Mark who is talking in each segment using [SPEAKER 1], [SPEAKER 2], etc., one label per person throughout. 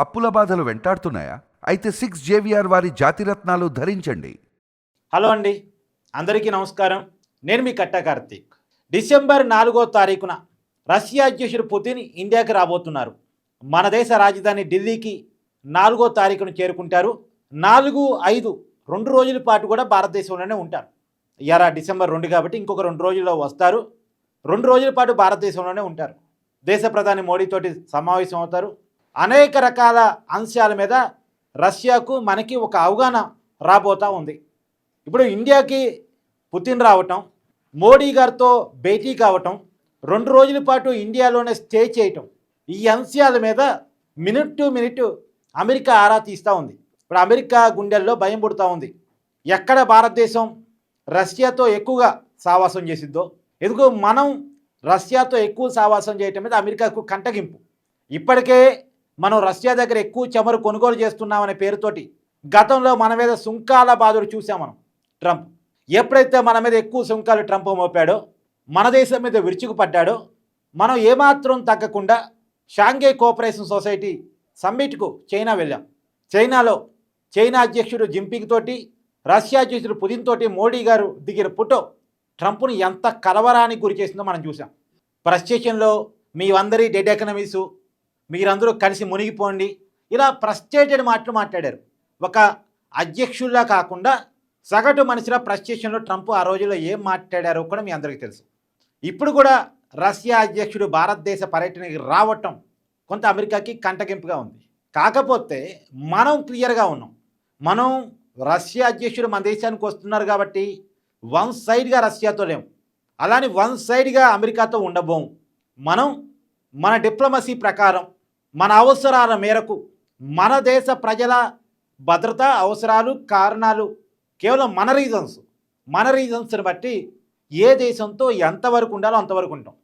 [SPEAKER 1] అప్పుల బాధలు వెంటాడుతున్నాయా? అయితే సిక్స్ జేవిఆర్ వారి జాతిరత్నాలు ధరించండి.
[SPEAKER 2] హలో అండి. అందరికీ నమస్కారం. నేను మీ కట్ట కార్తీక్. డిసెంబర్ నాలుగో తారీఖున రష్యా అధ్యక్షుడు పుతిన్ ఇండియాకి రాబోతున్నారు. మన దేశ రాజధాని ఢిల్లీకి నాలుగో తారీఖున చేరుకుంటారు. నాలుగు ఐదు రెండు రోజుల పాటు కూడా భారతదేశంలోనే ఉంటారు. ఇయారా డిసెంబర్ రెండు కాబట్టి ఇంకొక రెండు రోజుల్లో వస్తారు. రెండు రోజుల పాటు భారతదేశంలోనే ఉంటారు. దేశ ప్రధాని మోడీతోటి సమావేశం అవుతారు. అనేక రకాల అంశాల మీద రష్యాకు మనకి ఒక అవగాహన రాబోతూ ఉంది. ఇప్పుడు ఇండియాకి పుతిన్ రావటం మోడీ గారితో భేటీ కావటం రెండు రోజుల పాటు ఇండియాలోనే స్టే చేయటం ఈ అంశాల మీద మినిట్ టు మినిట్ అమెరికా ఆరా తీస్తూ ఉంది. ఇప్పుడు అమెరికా గుండెల్లో భయం పుడుతూ ఉంది. ఎక్కడ భారతదేశం రష్యాతో ఎక్కువగా సావాసం చేసిద్దో? ఎందుకు మనం రష్యాతో ఎక్కువ సావాసం చేయటం మీద అమెరికాకు కంటగింపు. ఇప్పటికే మనం రష్యా దగ్గర ఎక్కువ చమురు కొనుగోలు చేస్తున్నామనే పేరుతోటి గతంలో మన మీద సుంకాల బాధలు చూసాం మనం ట్రంప్. ఎప్పుడైతే మన మీద ఎక్కువ సుంకాలు ట్రంప్ మోపాడో మన దేశం మీద విరుచుకుపడ్డాడో మనం ఏమాత్రం తగ్గకుండా షాంఘై కోఆపరేషన్ సొసైటీ సమ్మిట్కు చైనా వెళ్ళాం. చైనాలో చైనా అధ్యక్షుడు జింపింగ్ తోటి రష్యా అధ్యక్షుడు పుతిన్ తోటి మోడీ గారు దిగిన ఫోటో ట్రంప్ను ఎంత కలవరానికి గురి చేసిందో మనం చూసాం. ప్రెస్ మీ అందరి డెడ్ ఎకనమీసు మీరందరూ కలిసి మునిగిపోండి. ఇలా ఫ్రస్ట్రేటెడ్ మాటలు మాట్లాడారు. ఒక అధ్యక్షుల్లా కాకుండా సగటు మనిషిలా ప్రస్టేషన్లో ట్రంప్ ఆ రోజుల్లో ఏం మాట్లాడారో కూడా మీ అందరికీ తెలుసు. ఇప్పుడు కూడా రష్యా అధ్యక్షుడు భారతదేశ పర్యటనకి రావటం కొంత అమెరికాకి కంటగింపుగా ఉంది. కాకపోతే మనం క్లియర్గా ఉన్నాం. మనం రష్యా అధ్యక్షుడు మన దేశానికి వస్తున్నారు కాబట్టి వన్ సైడ్గా రష్యాతో లేము అలానే వన్ సైడ్గా అమెరికాతో ఉండబోం. మనం మన డిప్లొమసీ ప్రకారం మన అవసరాల మేరకు మన దేశ ప్రజల భద్రత అవసరాలు కారణాలు కేవలం మన రీజన్స్ మన రీజన్స్ని బట్టి ఏ దేశంతో ఎంతవరకు ఉండాలో అంతవరకు ఉంటాం.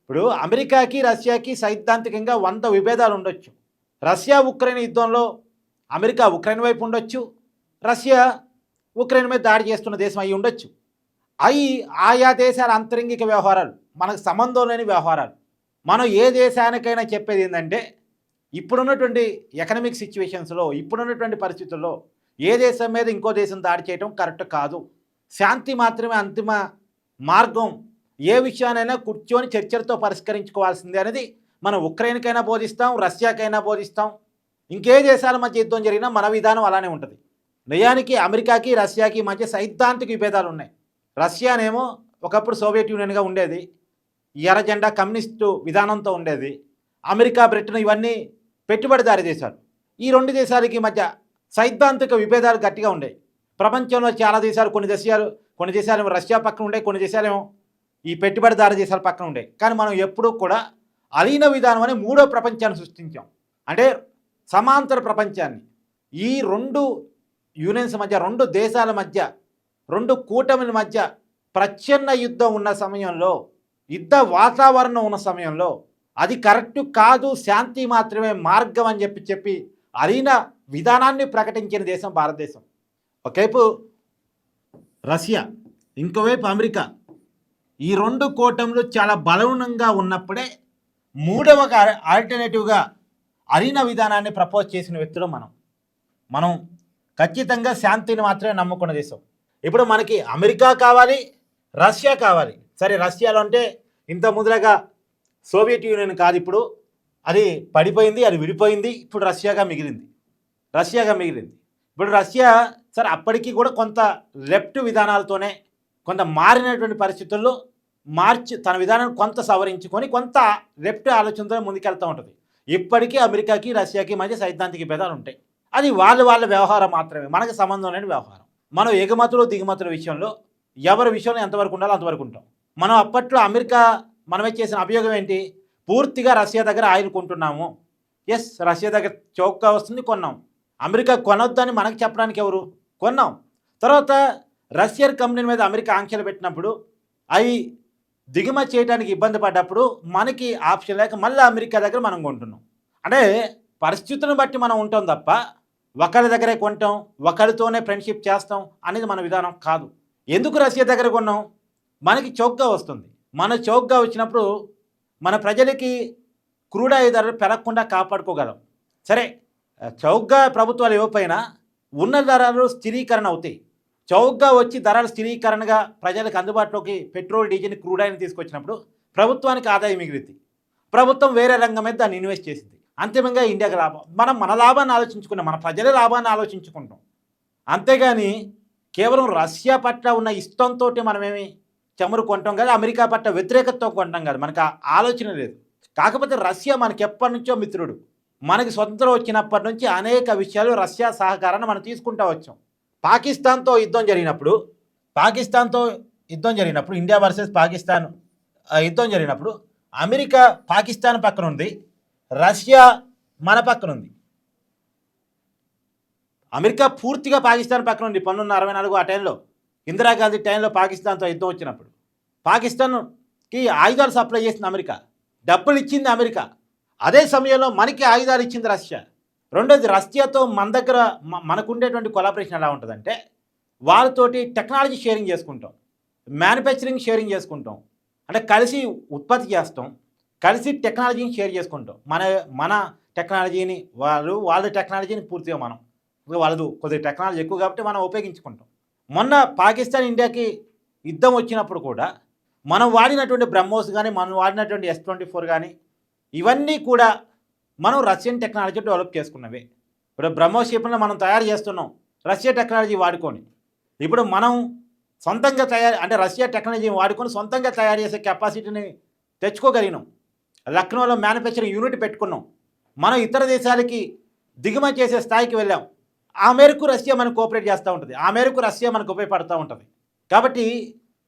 [SPEAKER 2] ఇప్పుడు అమెరికాకి రష్యాకి సైద్ధాంతికంగా వంద విభేదాలు ఉండొచ్చు. రష్యా ఉక్రెయిన్ యుద్ధంలో అమెరికా ఉక్రెయిన్ వైపు ఉండొచ్చు. రష్యా ఉక్రెయిన్ మీద దాడి చేస్తున్న దేశం అయి ఉండొచ్చు. అవి ఆయా దేశాల అంతరంగిక వ్యవహారాలు మనకు సంబంధం లేని వ్యవహారాలు. మనం ఏ దేశానికైనా చెప్పేది ఏంటంటే ఇప్పుడున్నటువంటి ఎకనమిక్ సిచ్యువేషన్స్లో ఇప్పుడున్నటువంటి పరిస్థితుల్లో ఏ దేశం మీద ఇంకో దేశం దాడి చేయడం కరెక్ట్ కాదు. శాంతి మాత్రమే అంతిమ మార్గం. ఏ విషయానైనా కూర్చొని చర్చలతో పరిష్కరించుకోవాల్సిందే అనేది మనం ఉక్రెయిన్కైనా బోధిస్తాం రష్యాకైనా బోధిస్తాం. ఇంకే దేశాల మధ్య యుద్ధం జరిగినా మన విధానం అలానే ఉంటుంది. నిజానికి అమెరికాకి రష్యాకి మధ్య సైద్ధాంతిక విభేదాలు ఉన్నాయి. రష్యానేమో ఒకప్పుడు సోవియట్ యూనియన్గా ఉండేది. ఎర్ర జెండా కమ్యూనిస్టు విధానంతో ఉండేది. అమెరికా బ్రిటన్ ఇవన్నీ పెట్టుబడిదారి దేశాలు ఈ రెండు దేశాలకి మధ్య సైద్ధాంతిక విభేదాలు గట్టిగా ఉండేవి ప్రపంచంలో చాలా దేశాలు కొన్ని దేశాలు కొన్ని దేశాలేమో రష్యా పక్కన ఉండే కొన్ని దేశాలేమో ఈ పెట్టుబడిదారు దేశాల పక్కన ఉండే. కానీ మనం ఎప్పుడూ కూడా అలీన విధానం అనే మూడో ప్రపంచాన్ని సృష్టించాం. అంటే సమాంతర ప్రపంచాన్ని. ఈ రెండు యూనియన్స్ మధ్య రెండు దేశాల మధ్య రెండు కూటమిల మధ్య ప్రచ్ఛన్న యుద్ధం ఉన్న సమయంలో యుద్ధ వాతావరణం ఉన్న సమయంలో అది కరెక్ట్ కాదు శాంతి మాత్రమే మార్గం అని చెప్పి చెప్పి అలీన విధానాన్ని ప్రకటించిన దేశం భారతదేశం. ఒకవైపు రష్యా ఇంకోవైపు అమెరికా. ఈ రెండు కూటములు చాలా బలవనంగా ఉన్నప్పుడే మూడవ ఆల్టర్నేటివ్గా అలీన విధానాన్ని ప్రపోజ్ చేసిన వ్యక్తులు మనం. మనం ఖచ్చితంగా శాంతిని మాత్రమే నమ్ముకున్న దేశం. ఇప్పుడు మనకి అమెరికా కావాలి రష్యా కావాలి. సరే రష్యాలో అంటే ఇంత ముద్రగా సోవియట్ యూనియన్ కాదు ఇప్పుడు. అది పడిపోయింది అది విడిపోయింది ఇప్పుడు రష్యాగా మిగిలింది. రష్యాగా మిగిలింది. ఇప్పుడు రష్యా సరే అప్పటికీ కూడా కొంత లెఫ్ట్ విధానాలతోనే కొంత మారినటువంటి పరిస్థితుల్లో మార్చి తన విధానాన్ని కొంత సవరించుకొని కొంత లెఫ్ట్ ఆలోచనతో ముందుకెళ్తూ ఉంటుంది. ఇప్పటికీ అమెరికాకి రష్యాకి మధ్య సైద్ధాంతిక భేదాలు ఉంటాయి. అది వాళ్ళ వాళ్ళ వ్యవహారం మాత్రమే. మనకు సంబంధం లేని వ్యవహారం. మనం ఎగుమతులు దిగుమతుల విషయంలో ఎవరి విషయంలో ఎంతవరకు ఉండాలో అంతవరకు ఉంటాం. మనం అప్పట్లో అమెరికా మనమే చేసిన అభియోగం ఏంటి? పూర్తిగా రష్యా దగ్గర ఆయిల్ కొంటున్నాము ఎస్ రష్యా దగ్గర చౌకగా వస్తుంది కొన్నాం. అమెరికా కొనొద్దని మనకు చెప్పడానికి ఎవరు? కొన్నాం. తర్వాత రష్యన్ కంపెనీ మీద అమెరికా ఆంక్షలు పెట్టినప్పుడు అవి దిగుమతి చేయడానికి ఇబ్బంది పడ్డప్పుడు మనకి ఆప్షన్ లేక మళ్ళీ అమెరికా దగ్గర మనం కొంటున్నాం. అంటే పరిస్థితులను బట్టి మనం ఉంటాం తప్ప ఒకరి దగ్గరే కొంటాం ఒకరితోనే ఫ్రెండ్షిప్ చేస్తాం అనేది మన విధానం కాదు. ఎందుకు రష్యా దగ్గర కొన్నాం? మనకి చౌక్గా వస్తుంది. మన చౌకగా వచ్చినప్పుడు మన ప్రజలకి క్రూడాయి ధరలు పెరగకుండా కాపాడుకోగలం. సరే చౌకగా ప్రభుత్వాలు ఇవ్వకపోయినా ఉన్న ధరలు స్థిరీకరణ అవుతాయి. చౌక్గా వచ్చి ధరల స్థిరీకరణగా ప్రజలకు అందుబాటులోకి పెట్రోల్ డీజిల్ క్రూడాయిని తీసుకొచ్చినప్పుడు ప్రభుత్వానికి ఆదాయం మిగిలింది. ప్రభుత్వం వేరే రంగం మీద దాన్ని ఇన్వెస్ట్ చేసింది. అంతిమంగా ఇండియాకి లాభం. మనం మన లాభాన్ని ఆలోచించుకున్నాం. మన ప్రజల లాభాన్ని ఆలోచించుకుంటాం అంతేగాని కేవలం రష్యా పట్ల ఉన్న ఇష్టంతో మనమేమి చమురు కొంటాం కాదు అమెరికా పట్ల వ్యతిరేకతతో కొంటాం కాదు మనకు ఆ ఆలోచన లేదు. కాకపోతే రష్యా మనకి ఎప్పటి నుంచో మిత్రుడు. మనకి స్వతంత్రం వచ్చినప్పటి నుంచి అనేక విషయాలు రష్యా సహకారాన్ని మనం తీసుకుంటా వచ్చాం. పాకిస్తాన్తో యుద్ధం జరిగినప్పుడు పాకిస్తాన్తో యుద్ధం జరిగినప్పుడు ఇండియా వర్సెస్ పాకిస్తాన్ ఆ, యుద్ధం జరిగినప్పుడు అమెరికా పాకిస్తాన్ పక్కన ఉంది రష్యా మన పక్కన ఉంది. అమెరికా పూర్తిగా పాకిస్తాన్ పక్కన ఉంది పంతొమ్మిది అరవై నాలుగు ఆ టైంలో. ఇందిరాగాంధీ టైంలో పాకిస్తాన్తో యుద్ధం వచ్చినప్పుడు. పాకిస్తాన్కి ఆయుధాలు సప్లై చేసింది అమెరికా. డబ్బులు ఇచ్చింది అమెరికా. అదే సమయంలో మనకి ఆయుధాలు ఇచ్చింది రష్యా. రెండోది రష్యాతో మన దగ్గర మనకుండేటువంటి మనకు ఉండేటువంటి కొలాబరేషన్ ఎలా ఉంటుందంటే వాళ్ళతోటి టెక్నాలజీ షేరింగ్ చేసుకుంటాం. మ్యానుఫ్యాక్చరింగ్ షేరింగ్ చేసుకుంటాం. అంటే కలిసి ఉత్పత్తి చేస్తాం. కలిసి టెక్నాలజీని షేర్ చేసుకుంటాం. మన మన టెక్నాలజీని వాళ్ళు వాళ్ళ టెక్నాలజీని పూర్తిగా మనం. వాళ్ళదు కొద్దిగా టెక్నాలజీ ఎక్కువ కాబట్టి మనం ఉపయోగించుకుంటాం. మొన్న పాకిస్తాన్ ఇండియాకి యుద్ధం వచ్చినప్పుడు కూడా మనం వాడినటువంటి బ్రహ్మోస్ కానీ మనం వాడినటువంటి ఎస్ ట్వంటీ ఫోర్ కానీ ఇవన్నీ కూడా మనం రష్యన్ టెక్నాలజీ డెవలప్ చేసుకున్నవి. ఇప్పుడు బ్రహ్మోస్ షిప్లను మనం తయారు చేస్తున్నాం రష్యా టెక్నాలజీ వాడుకొని. ఇప్పుడు మనం సొంతంగా తయారు అంటే రష్యా టెక్నాలజీని వాడుకొని సొంతంగా తయారు చేసే కెపాసిటీని తెచ్చుకోగలిగినాం. లక్నోలో మ్యానుఫ్యాక్చరింగ్ యూనిట్ పెట్టుకున్నాం. మనం ఇతర దేశాలకి దిగుమతి చేసే స్థాయికి వెళ్ళాం. ఆ మేరకు రష్యా మనకు కోఆపరేట్ చేస్తూ ఉంటుంది. ఆ మేరకు రష్యా మనకు ఉపయోగపడుతూ ఉంటుంది. కాబట్టి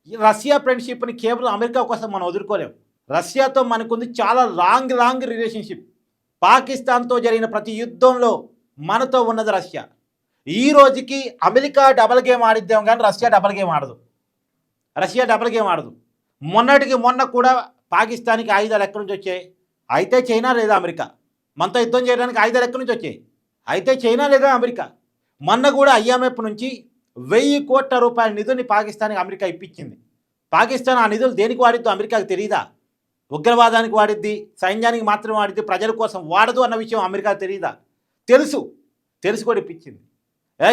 [SPEAKER 2] ఈ రష్యా ఫ్రెండ్షిప్ని కేవలం అమెరికా కోసం మనం వదులుకోలేము రష్యాతో మనకుంది చాలా లాంగ్ లాంగ్ రిలేషన్షిప్. పాకిస్తాన్తో జరిగిన ప్రతి యుద్ధంలో మనతో ఉన్నది రష్యా. ఈ రోజుకి అమెరికా డబల్ గేమ్ ఆడిద్దాం కానీ రష్యా డబల్ గేమ్ ఆడదు. రష్యా డబల్ గేమ్ ఆడదు. మొన్నటికి మొన్న కూడా పాకిస్తాన్కి ఆయుధాలు ఎక్కడి నుంచి వచ్చాయి? అయితే చైనా లేదా అమెరికా? మనతో యుద్ధం చేయడానికి ఆయుధాలు ఎక్కడి నుంచి వచ్చాయి? అయితే చైనా లేదా అమెరికా? మొన్న కూడా ఐఎంఎఫ్ నుంచి వెయ్యి కోట్ల రూపాయల నిధుల్ని పాకిస్తాన్కి అమెరికా ఇప్పించింది. పాకిస్తాన్ ఆ నిధులు దేనికి వాడిద్దో అమెరికాకు తెలియదా ఉగ్రవాదానికి వాడిద్ది సైన్యానికి మాత్రం వాడిద్ది ప్రజల కోసం వాడదు అన్న విషయం అమెరికాకు తెలియదా తెలుసు. తెలుసు కూడా ఇప్పించింది.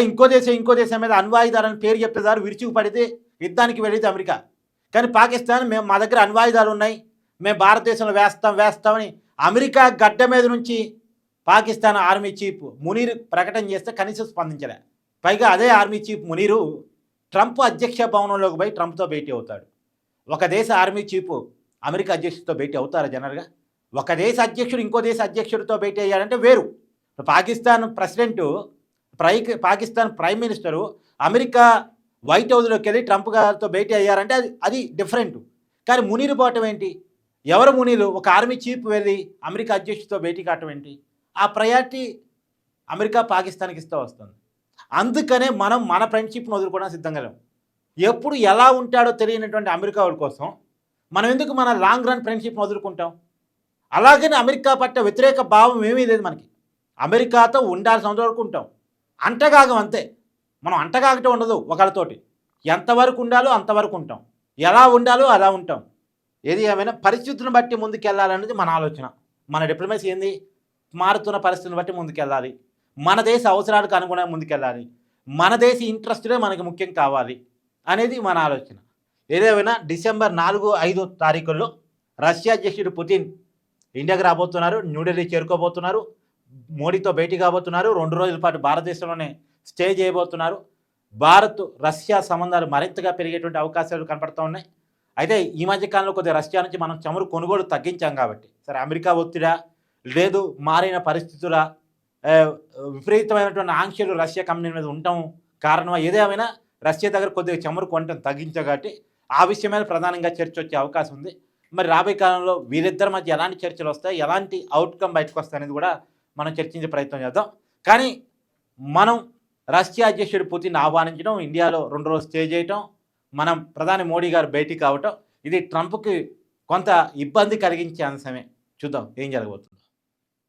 [SPEAKER 2] ఇంకో దేశం ఇంకో దేశం మీద అణ్వాయుధాలని పేరు చెప్పేదారు విరుచుకు పడితే యుద్ధానికి వెళ్ళేది అమెరికా. కానీ పాకిస్తాన్ మేము మా దగ్గర అణ్వాయుధాలు ఉన్నాయి. మేము భారతదేశంలో వేస్తాం వేస్తామని అమెరికా గడ్డ మీద నుంచి పాకిస్తాన్ ఆర్మీ చీఫ్ మునీర్ ప్రకటన చేస్తే కనీసం స్పందించలే. పైగా అదే ఆర్మీ చీఫ్ మునీరు ట్రంప్ అధ్యక్ష భవనంలోకి పోయి ట్రంప్తో భేటీ అవుతాడు. ఒక దేశ ఆర్మీ చీఫ్ అమెరికా అధ్యక్షుడితో భేటీ అవుతారా జనరల్గా? ఒక దేశ అధ్యక్షుడు ఇంకో దేశ అధ్యక్షుడితో భేటీ అయ్యారంటే వేరు. పాకిస్తాన్ ప్రెసిడెంట్ ప్రై Pakistan prime minister America white హౌస్లోకి వెళ్ళి ట్రంప్ గారితో భేటీ అయ్యారంటే అది అది డిఫరెంట్. కానీ మునీరు పోవటం ఏంటి? ఎవరు మునీరు? ఒక ఆర్మీ చీఫ్ వెళ్ళి అమెరికా అధ్యక్షుడితో భేటీ కావటం ఏంటి? ఆ ప్రయారిటీ అమెరికా పాకిస్తాన్కి ఇస్తూ వస్తుంది. అందుకనే మనం మన ఫ్రెండ్షిప్ను వదులుకోవడం సిద్ధంగా లేము ఎప్పుడు ఎలా ఉంటాడో తెలియనటువంటి అమెరికా వాడి కోసం మనం ఎందుకు మన లాంగ్ రన్ ఫ్రెండ్షిప్ను వదులుకుంటాం? అలాగని అమెరికా పట్ల వ్యతిరేక భావం ఏమీ లేదు మనకి. అమెరికాతో ఉండాల్సిన వరకు ఉంటాం. అంటగాగం అంతే. మనం అంటగాగటం ఉండదు ఒకరితోటి ఎంతవరకు ఉండాలో అంతవరకు ఉంటాం. ఎలా ఉండాలో అలా ఉంటాం. ఏది ఏమైనా పరిస్థితులను బట్టి ముందుకెళ్ళాలనేది మన ఆలోచన. మన డిప్లొమసీ ఏంది? మారుతున్న పరిస్థితులను బట్టి ముందుకెళ్ళాలి. మన దేశ అవసరాలకు అనుగుణంగా ముందుకెళ్ళాలి. మన దేశ ఇంట్రెస్టులే మనకి ముఖ్యం కావాలి అనేది మన ఆలోచన. ఏదేమైనా డిసెంబర్ నాలుగు ఐదు తారీఖుల్లో రష్యా అధ్యక్షుడు పుతిన్ ఇండియాకి రాబోతున్నారు న్యూఢిల్లీ చేరుకోబోతున్నారు మోడీతో భేటీ కాబోతున్నారు రెండు రోజుల పాటు భారతదేశంలోనే స్టే చేయబోతున్నారు. భారత్ రష్యా సంబంధాలు మరింతగా పెరిగేటువంటి అవకాశాలు కనపడుతూ ఉన్నాయి. అయితే ఈ మధ్య కాలంలో కొద్దిగా రష్యా నుంచి మనం చమురు కొనుగోలు తగ్గించాం కాబట్టి. సరే అమెరికా ఒత్తిడా? లేదు మారిన పరిస్థితుల విపరీతమైనటువంటి ఆంక్షలు రష్యా కంపెనీ మీద ఉండటం కారణమా? ఏదేమైనా రష్యా దగ్గర కొద్దిగా చమురు కొనటం తగ్గించగాటి కాబట్టి ఆ విషయం మీద ప్రధానంగా చర్చ వచ్చే అవకాశం ఉంది. మరి రాబోయే కాలంలో వీరిద్దరి మధ్య ఎలాంటి చర్చలు వస్తాయి? ఎలాంటి అవుట్కమ్ బయటకు వస్తాయి అనేది కూడా మనం చర్చించే ప్రయత్నం చేద్దాం. కానీ మనం రష్యా అధ్యక్షుడు పుతిన్ ఆహ్వానించడం ఇండియాలో రెండు రోజులు స్టే చేయటం మనం ప్రధాని మోడీ గారు భేటీ కావటం ఇది ట్రంప్కి కొంత ఇబ్బంది కలిగించే అంశమే. చూద్దాం ఏం జరగబోతుందో.